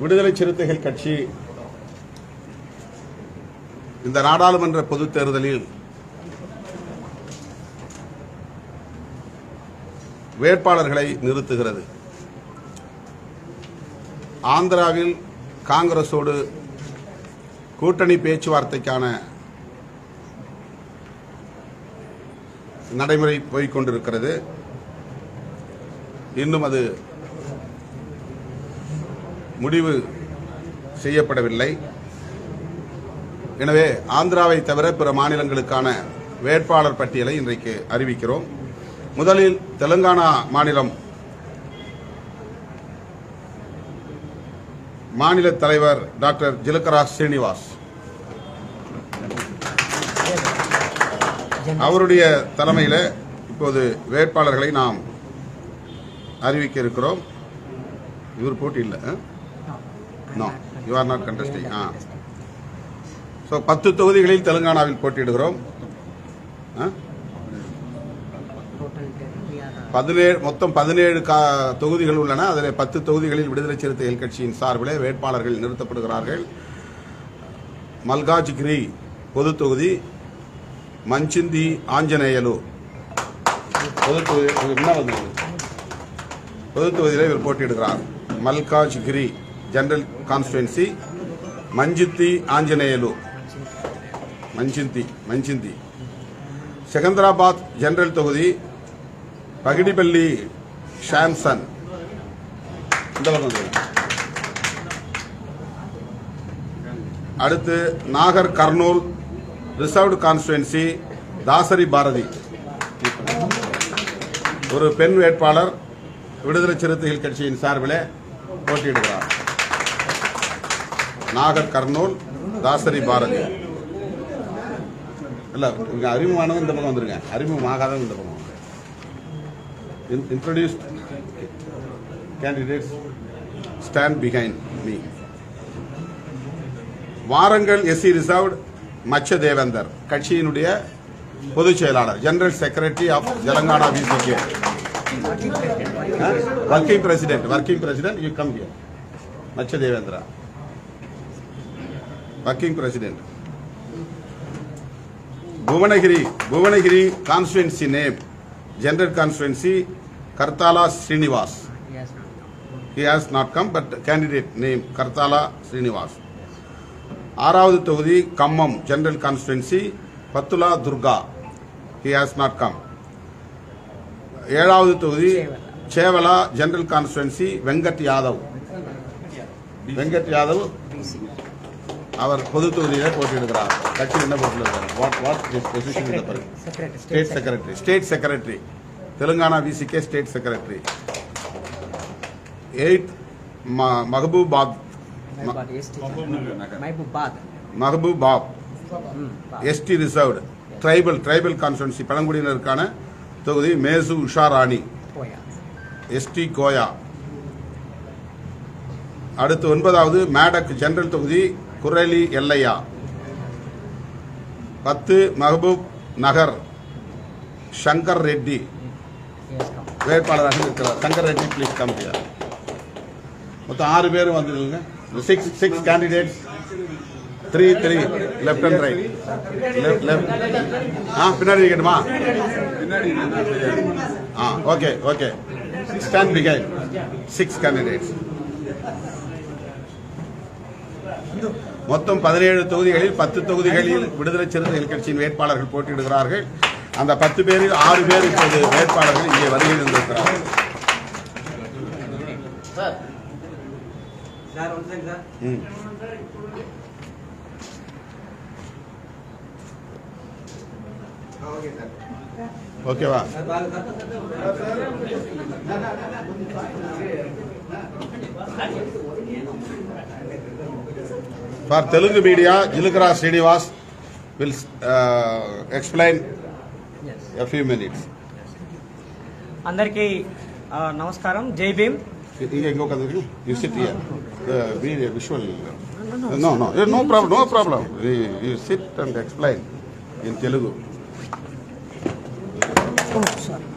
விடுதலை சிறுத்தைகள் கட்சி இந்த நாடாளுமன்ற பொதுத் தேர்தலில் வேட்பாளர்களை நிறுத்துகிறது. ஆந்திராவில் காங்கிரஸோடு கூட்டணி பேச்சுவார்த்தைக்கான நடைமுறை போய்கொண்டிருக்கிறது இன்னும் அது முடிவு செய்யப்படவில்லை. எனவே ஆந்திராவை தவிர பிற மாநிலங்களுக்கான வேட்பாளர் பட்டியலை இன்றைக்கு அறிவிக்கிறோம். முதலில் தெலுங்கானா மாநிலம். மாநில தலைவர் டாக்டர் ஜிலக்கரா ஸ்ரீனிவாஸ் அவருடைய தலைமையில் இப்போது வேட்பாளர்களை நாம் அறிவிக்க இருக்கிறோம். இவர் போட்டி இல்லை no you are not contesting ah so பத்து தொகுதிகளில் தெலுங்கானாவில் போட்டியிடுகிறோம். ஆ? பதினேழு மொத்தம் பதினேழு கா தொகுதிகள் உள்ளன. அதில் பத்து தொகுதிகளில் விடுதலை சிறுத்தைகள் கட்சியின் சார்பிலே வேட்பாளர்கள் நிறுத்தப்படுகிறார்கள். மல்காஜ்கிரி பொது தொகுதி மஞ்சிந்தி ஆஞ்சநேயலு. பொது தொகுதி என்ன பொது தொகுதியில் இவர் போட்டியிடுகிறார். Malkajgiri. General constituency Manchithi Anjaneyulu Manchindi Manchindi Secunderabad general தொகுதி பகிடிப்பள்ளி ஷாம்சன் அடுத்து நாகர் கர்னூல் ரிசர்வ்டு கான்ஸ்டுவன்சி தாசரி பாரதி ஒரு பெண் வேட்பாளர் விடுதலை சிறுத்தைகள் கட்சியின் சார்பில் போட்டியிடுகிறார். நாகர் கர்னூல் தாசரி பாரதி. இல்லை இங்கே அறிமுகமானவங்க இந்த பக்கம் வந்துருங்க. அறிமுகமாகாதவங்க இந்த பக்கம் introduce candidates stand behind me Warangal SC reserved Macha Devender கட்சியினுடைய பொதுச் செயலாளர் general secretary of Telangana பிசிகே working president working president you come here Macha Devendra working president. Bhuvanagiri Bhuvanagiri constituency name general constituency Kartala Srinivas. He has not come but candidate name Kartala Srinivas. ఆరావది తొగుది Khammam general constituency Pattula Durga. He has not come ఏడావది తొగుది Chevella general constituency Venkat Yadav. Venkat Yadav அவர் பொது தொகுதியிலே போட்டியிடுகிறார். கட்சி என்ன போட்டியிடுகிறார்? What what position state secretary state secretary Telangana VCK state secretary eight Mahabubabad Mahabubabad Mahabubabad ST reserved tribal tribal constituency பழங்குடியினருக்கான தொகுதி Mesu Usha Rani ST Koya அடுத்து ஒன்பதாவது மேடக் ஜெனரல் தொகுதி குரலி எல்லையா? பத்து மஹபூப் நகர் சங்கர் ரெட்டி. வேட்பாளராக இருக்கிறார். Shankar Reddy please come here மொத்தம் ஆறு பேரும் வந்துருங்க six six candidates three three left and right left left ah பின்னாடி இருக்கட்டுமா? ஆ ஓகே ஓகே ஸ்டாண்ட் பிகைன் சிக்ஸ் கேண்டிடேட்ஸ் மொத்தம் பதினேழு தொகுதிகளில் பத்து தொகுதிகளில் விடுதலை சிறுத்தைகள் கட்சியின் வேட்பாளர்கள் போட்டியிடுகிறார்கள் அந்த பத்து பேரில் ஆறு பேர் இப்போது வேட்பாளர்கள் இங்கே வருகை இருந்திருக்கிறார்கள் சார் ஒன் செகண்ட் சார் ம். ஓகே சார் ஓகேவா சார் பாருங்க sir For Telugu media, Jilukara Srinivas will uh, explain yes. a few minutes. అందరికీ నమస్కారం జై భీమ్ ఇంకొక you sit here be no no no problem no problem you sit and explain in telugu oh sorry